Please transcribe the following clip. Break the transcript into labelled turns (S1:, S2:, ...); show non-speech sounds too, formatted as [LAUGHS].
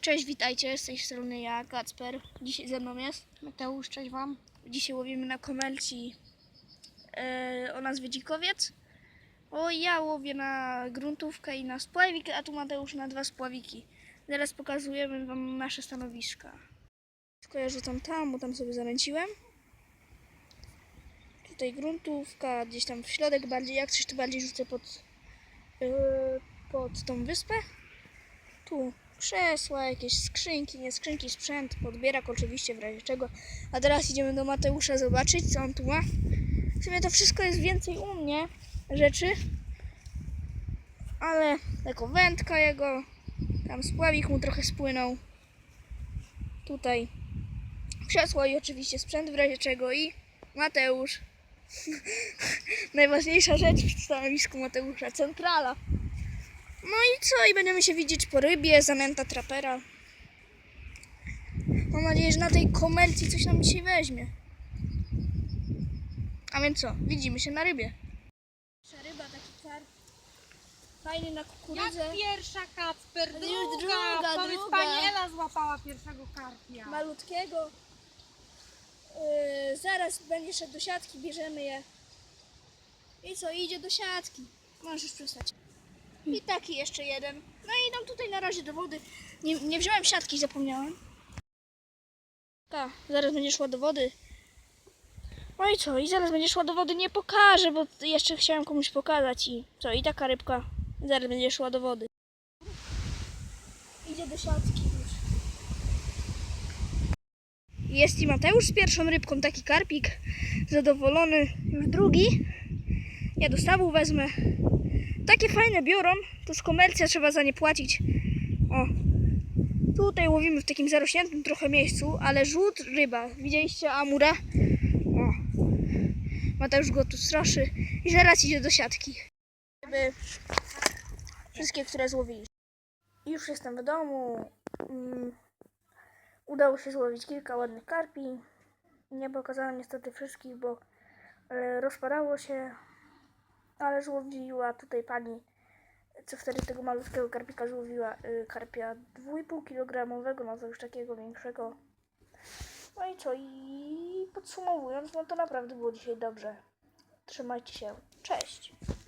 S1: Cześć, witajcie, z tej strony ja, Kacper. Dzisiaj ze mną jest.
S2: Mateusz, cześć Wam.
S1: Dzisiaj łowimy na komelci e, o nazwie Dzikowiec. O, ja łowię na gruntówkę i na spławik, a tu Mateusz na dwa spławiki. Zaraz pokazujemy Wam nasze stanowiska. Tylko ja rzucam tam, bo tam sobie zanęciłem. Tutaj gruntówka, gdzieś tam w środek bardziej, jak coś to bardziej rzucę pod, e, pod tą wyspę. Tu krzesła, jakieś skrzynki, nie skrzynki, sprzęt, podbierak oczywiście w razie czego. A teraz idziemy do Mateusza zobaczyć, co on tu ma. W sumie to wszystko jest więcej u mnie rzeczy, ale jako wędka jego, tam spławik mu trochę spłynął. Tutaj krzesło i oczywiście sprzęt w razie czego i Mateusz. [LAUGHS] Najważniejsza rzecz w stanowisku Mateusza, centrala. No i co? I będziemy się widzieć po rybie, zanęta trapera. Mam nadzieję, że na tej komercji coś nam dzisiaj weźmie. A więc co? Widzimy się na rybie. Pierwsza ryba, taki kar. Fajny na
S2: Jak
S1: kukurydzę.
S2: pierwsza Kacper,
S1: Już
S2: druga,
S1: druga,
S2: Powiedz,
S1: druga.
S2: pani Ela złapała pierwszego karpia.
S1: Malutkiego. Yy, zaraz będzie szedł do siatki, bierzemy je. I co? Idzie do siatki. Możesz przestać. I taki jeszcze jeden. No i idą tutaj na razie do wody. Nie, nie wziąłem siatki, zapomniałem. Tak, zaraz będzie szła do wody. No i co? I zaraz będzie szła do wody. Nie pokażę, bo jeszcze chciałem komuś pokazać. I co? I taka rybka zaraz będzie szła do wody. Idzie do siatki już. Jest i Mateusz z pierwszą rybką, taki karpik. Zadowolony. Już drugi. Ja do stawu wezmę. Takie fajne biorą. To z komercja trzeba za nie płacić. O. Tutaj łowimy w takim zarośniętym trochę miejscu, ale rzut ryba. Widzieliście Amura? O. Mateusz go tu straszy. I zaraz idzie do siatki. Wszystkie, które złowiliśmy. Już jestem w domu. Mm. Udało się złowić kilka ładnych karpi. Nie pokazałem niestety wszystkich, bo e, rozpadało się, ale złowiła tutaj pani, co wtedy tego malutkiego karpika złowiła, e, karpia 2,5 kg, no to już takiego większego. No i co? I podsumowując, no to naprawdę było dzisiaj dobrze. Trzymajcie się. Cześć!